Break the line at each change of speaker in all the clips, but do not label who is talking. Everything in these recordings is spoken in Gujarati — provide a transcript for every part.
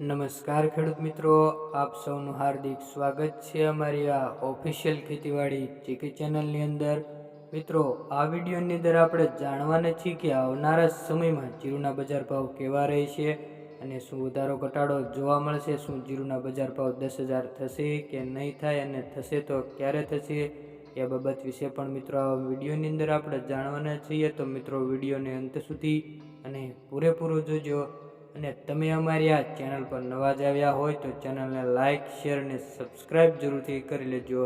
નમસ્કાર ખેડૂત મિત્રો, આપ સૌનું હાર્દિક સ્વાગત છે અમારી આ ઓફિશિયલ ખેતીવાડી ચીકી ચેનલની અંદર. મિત્રો, આ વિડીયોની અંદર આપણે જાણવાના છીએ કે આવનારા સમયમાં જીરુના બજાર ભાવ કેવા રહેશે અને શું વધારો ઘટાડો જોવા મળશે, શું જીરુના બજાર ભાવ દસ હજાર થશે કે નહીં થાય અને થશે તો ક્યારે થશે એ બાબત વિશે પણ મિત્રો આ વિડીયોની અંદર આપણે જાણવાના છીએ. તો મિત્રો, વિડીયોને અંત સુધી અને પૂરેપૂરો જોજો. અને તમે અમારી આ ચેનલ પર નવા જ આવ્યા હોય તો ચેનલને લાઇક શેર અને સબસ્ક્રાઈબ જરૂરથી કરી લેજો.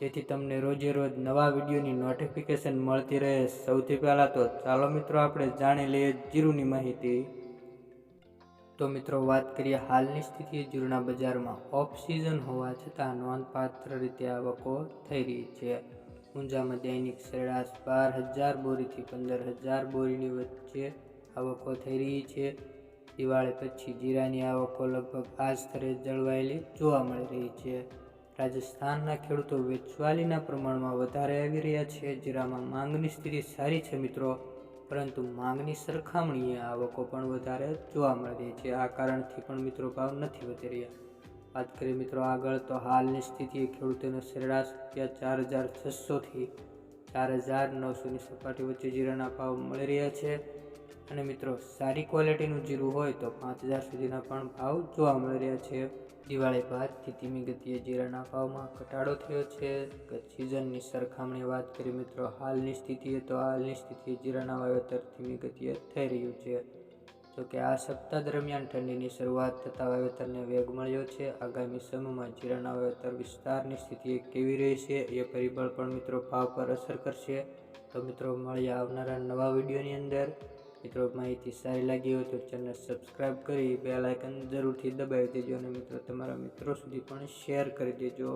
જેથી તમને રોજે રોજ નવા વિડીયોની નોટિફિકેશન મળતી રહે. સૌથી પહેલાં તો ચાલો મિત્રો આપણે જાણી લઈએ જીરુની માહિતી. તો મિત્રો વાત કરીએ હાલની સ્થિતિ જીરુના બજારમાં. ઓફ સિઝન હોવા છતાં નોંધપાત્ર રીતે આવકો થઈ રહી છે. ઊંઝામાં દૈનિક સરેરાશ બાર હજાર બોરીથી પંદર હજાર બોરીની વચ્ચે આવકો થઈ રહી છે. દિવાળી પછી જીરાની આવકો લગભગ આ સ્તરે જળવાયેલી જોવા મળી રહી છે. રાજસ્થાનના ખેડૂતો વેચવાલીના પ્રમાણમાં વધારે આવી રહ્યા છે. જીરામાં માંગની સ્થિતિ સારી છે મિત્રો, પરંતુ માંગની સરખામણીએ આવકો પણ વધારે જોવા મળી રહી છે. આ કારણથી પણ મિત્રો ભાવ નથી વધી રહ્યા. વાત કરીએ મિત્રો આગળ, તો હાલની સ્થિતિએ ખેડૂતોને સરેરાશ રૂપિયા ચાર હજાર છસોથી ચાર હજાર નવસોની સપાટી વચ્ચે જીરાના ભાવ મળી રહ્યા છે. અને મિત્રો, સારી ક્વોલિટીનું જીરું હોય તો પાંચ હજાર સુધીના પણ ભાવ જોવા મળી રહ્યા છે. દિવાળી બાદથી ધીમી ગતિએ જીરાના ભાવમાં ઘટાડો થયો છે. ગત સિઝનની સરખામણી વાત કરી મિત્રો, હાલની સ્થિતિએ તો હાલની સ્થિતિએ જીરાના વાવેતર ધીમી ગતિએ થઈ રહ્યું છે. જોકે આ સપ્તાહ દરમિયાન ઠંડીની શરૂઆત થતાં વાવેતરને વેગ મળ્યો છે. આગામી સમયમાં જીરાના વાવેતર વિસ્તારની સ્થિતિ કેવી રહેશે એ પરિબળ પણ મિત્રો, ભાવ પર અસર કરશે. તો મિત્રો, મળીએ આવનારા નવા વિડીયોની અંદર. મિત્રો, માહિતી સારી લાગી હોય તો ચેનલ સબસ્ક્રાઈબ કરી બે લાઇકન જરૂરથી દબાવી દેજો અને મિત્રો, તમારા મિત્રો સુધી પણ શેર કરી દેજો.